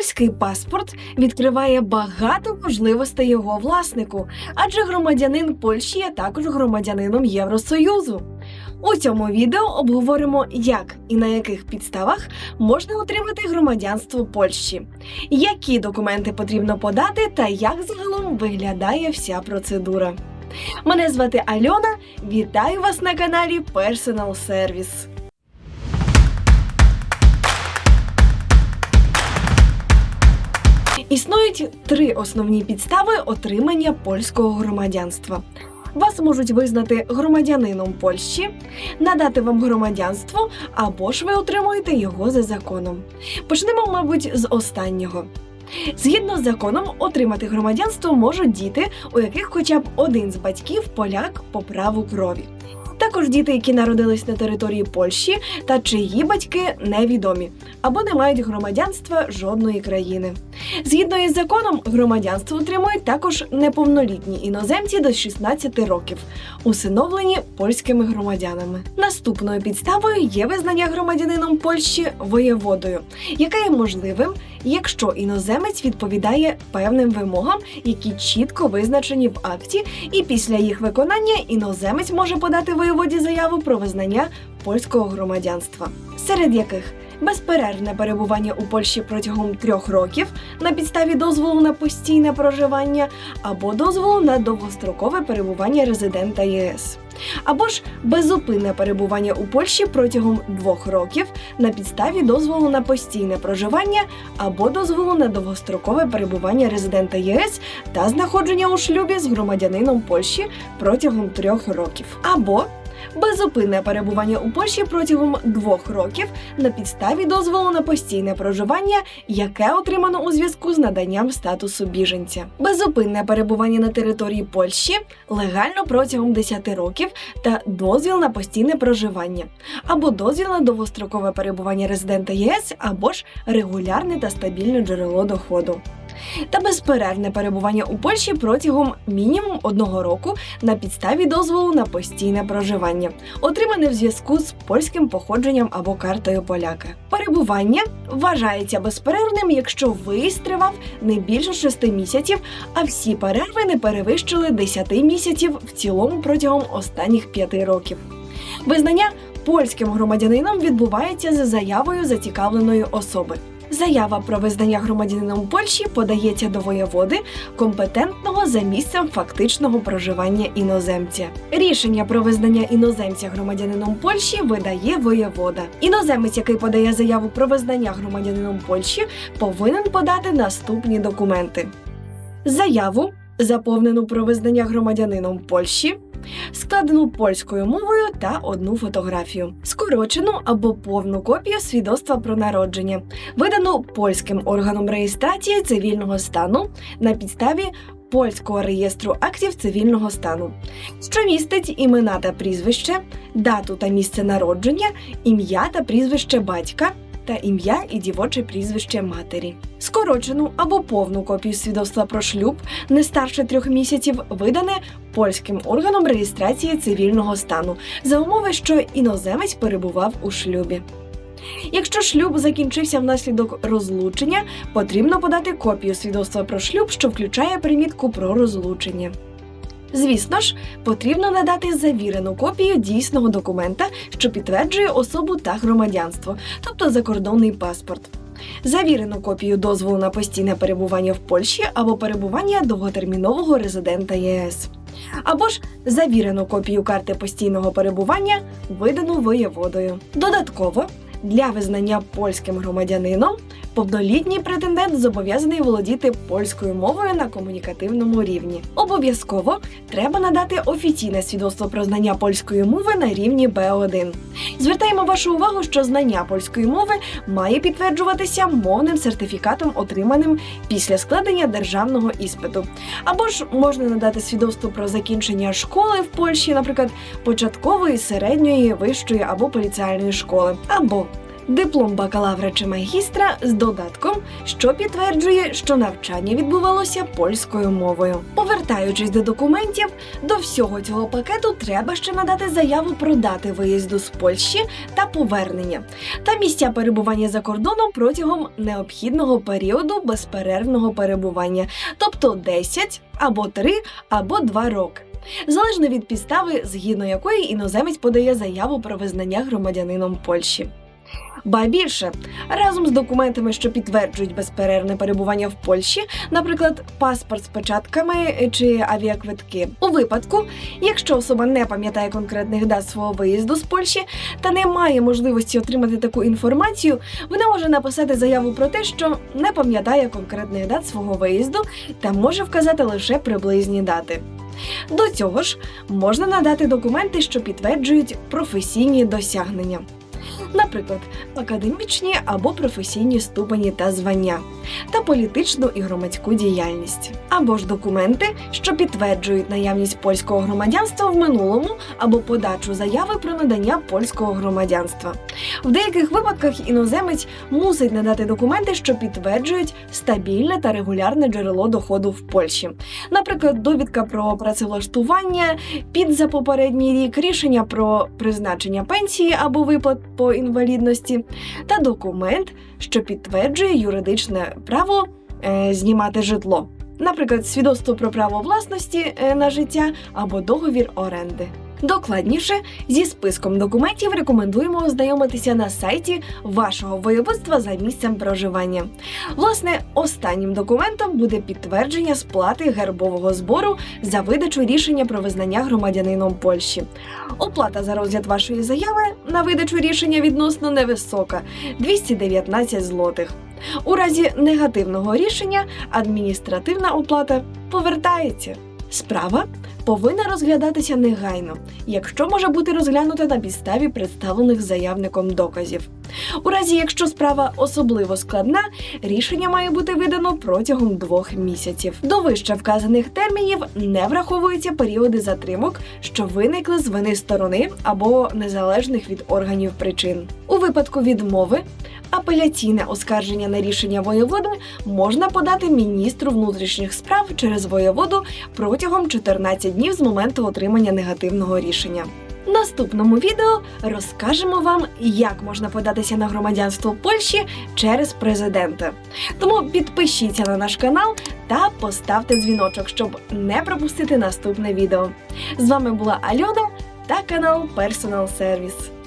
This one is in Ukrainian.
Польський паспорт відкриває багато можливостей його власнику, адже громадянин Польщі є також громадянином Євросоюзу. У цьому відео обговоримо, як і на яких підставах можна отримати громадянство Польщі, які документи потрібно подати та як загалом виглядає вся процедура. Мене звати Альона. Вітаю вас на каналі Personal Service. Існують три основні підстави отримання польського громадянства. Вас можуть визнати громадянином Польщі, надати вам громадянство, або ж ви отримуєте його за законом. Почнемо, мабуть, з останнього. Згідно з законом, отримати громадянство можуть діти, у яких хоча б один з батьків поляк по праву крові. Також діти, які народились на території Польщі та чиї батьки невідомі або не мають громадянства жодної країни. Згідно із законом, громадянство отримують також неповнолітні іноземці до 16 років, усиновлені польськими громадянами. Наступною підставою є визнання громадянином Польщі воєводою, яке є можливим, якщо іноземець відповідає певним вимогам, які чітко визначені в акті, і після їх виконання іноземець може подати воєводі заяву про визнання польського громадянства, серед яких безперервне перебування у Польщі протягом трьох років на підставі дозволу на постійне проживання або дозволу на довгострокове перебування резидента ЄС. Або ж безупинне перебування у Польщі протягом двох років на підставі дозволу на постійне проживання або дозволу на довгострокове перебування резидента ЄС та знаходження у шлюбі з громадянином Польщі протягом трьох років, або безупинне перебування у Польщі протягом двох років на підставі дозволу на постійне проживання, яке отримано у зв'язку з наданням статусу біженця, безупинне перебування на території Польщі легально протягом 10 років та дозвіл на постійне проживання, або дозвіл на довгострокове перебування резидента ЄС, або ж регулярне та стабільне джерело доходу. Та безперервне перебування у Польщі протягом мінімум одного року на підставі дозволу на постійне проживання, отримане в зв'язку з польським походженням або картою поляка. Перебування вважається безперервним, якщо виїзд тривав не більше 6 місяців, а всі перерви не перевищили 10 місяців в цілому протягом останніх 5 років. Визнання польським громадянином відбувається за заявою зацікавленої особи. Заява про визнання громадянином Польщі подається до воєводи, компетентного за місцем фактичного проживання іноземця. Рішення про визнання іноземця громадянином Польщі видає воєвода. Іноземець, який подає заяву про визнання громадянином Польщі, повинен подати наступні документи: заяву, заповнену про визнання громадянином Польщі складену польською мовою та одну фотографію, скорочену або повну копію свідоцтва про народження, видану польським органом реєстрації цивільного стану на підставі. Польського реєстру актів цивільного стану, що містить імена та прізвище, дату та місце народження, ім'я та прізвище батька та ім'я і дівоче прізвище матері, скорочену або повну копію свідоцтва про шлюб не старше трьох місяців, видане польським органом реєстрації цивільного стану за умови, що іноземець перебував у шлюбі. Якщо шлюб закінчився внаслідок розлучення, потрібно подати копію свідоцтва про шлюб, що включає примітку про розлучення. Звісно ж, потрібно надати завірену копію дійсного документа, що підтверджує особу та громадянство, тобто закордонний паспорт. Завірену копію дозволу на постійне перебування в Польщі або перебування довготермінового резидента ЄС. Або ж завірену копію карти постійного перебування, видану воєводою. Додатково для визнання польським громадянином повнолітній претендент зобов'язаний володіти польською мовою на комунікативному рівні. Обов'язково треба надати офіційне свідоцтво про знання польської мови на рівні Б1. Звертаємо вашу увагу, що знання польської мови має підтверджуватися мовним сертифікатом, отриманим після складення державного іспиту. Або ж можна надати свідоцтво про закінчення школи в Польщі, наприклад, початкової, середньої, вищої або поліціальної школи. Або диплом бакалавра чи магістра з додатком, що підтверджує, що навчання відбувалося польською мовою. Повертаючись до документів, до всього цього пакету треба ще надати заяву про дати виїзду з Польщі та повернення та місця перебування за кордоном протягом необхідного періоду безперервного перебування, тобто 10 або 3 або 2 роки. Залежно від підстави, згідно якої іноземець подає заяву про визнання громадянином Польщі. Ба більше, разом з документами, що підтверджують безперервне перебування в Польщі, наприклад, паспорт з печатками чи авіаквитки. У випадку, якщо особа не пам'ятає конкретних дат свого виїзду з Польщі та не має можливості отримати таку інформацію, вона може написати заяву про те, що не пам'ятає конкретних дат свого виїзду та може вказати лише приблизні дати. До цього ж можна надати документи, що підтверджують професійні досягнення. Наприклад, академічні або професійні ступені та звання, та політичну і громадську діяльність, або ж документи, що підтверджують наявність польського громадянства в минулому або подачу заяви про надання польського громадянства. В деяких випадках іноземець мусить надати документи, що підтверджують стабільне та регулярне джерело доходу в Польщі, наприклад, довідка про працевлаштування, під за попередній рік, рішення про призначення пенсії або виплат по інвалідності, та документ, що підтверджує юридичне право е, знімати житло, наприклад, свідоцтво про право власності е, на життя або договір оренди. Докладніше зі списком документів рекомендуємо ознайомитися на сайті вашого воєводства за місцем проживання. Власне, останнім документом буде підтвердження сплати гербового збору за видачу рішення про визнання громадянином Польщі. Оплата за розгляд вашої заяви на видачу рішення відносно невисока 219 злотих. У разі негативного рішення адміністративна оплата повертається. Справа повинна розглядатися негайно, якщо може бути розглянута на підставі представлених заявником доказів. У разі, якщо справа особливо складна, рішення має бути видано протягом двох місяців. До вище вказаних термінів не враховуються періоди затримок, що виникли з вини сторони або незалежних від органів причин. У випадку відмови апеляційне оскарження на рішення воєводи можна подати міністру внутрішніх справ через воєводу протягом 14 днів з моменту отримання негативного рішення. Наступному відео розкажемо вам, як можна податися на громадянство Польщі через президента. Тому підпишіться на наш канал та поставте дзвіночок, щоб не пропустити наступне відео. З вами була Альона та канал Personal Service.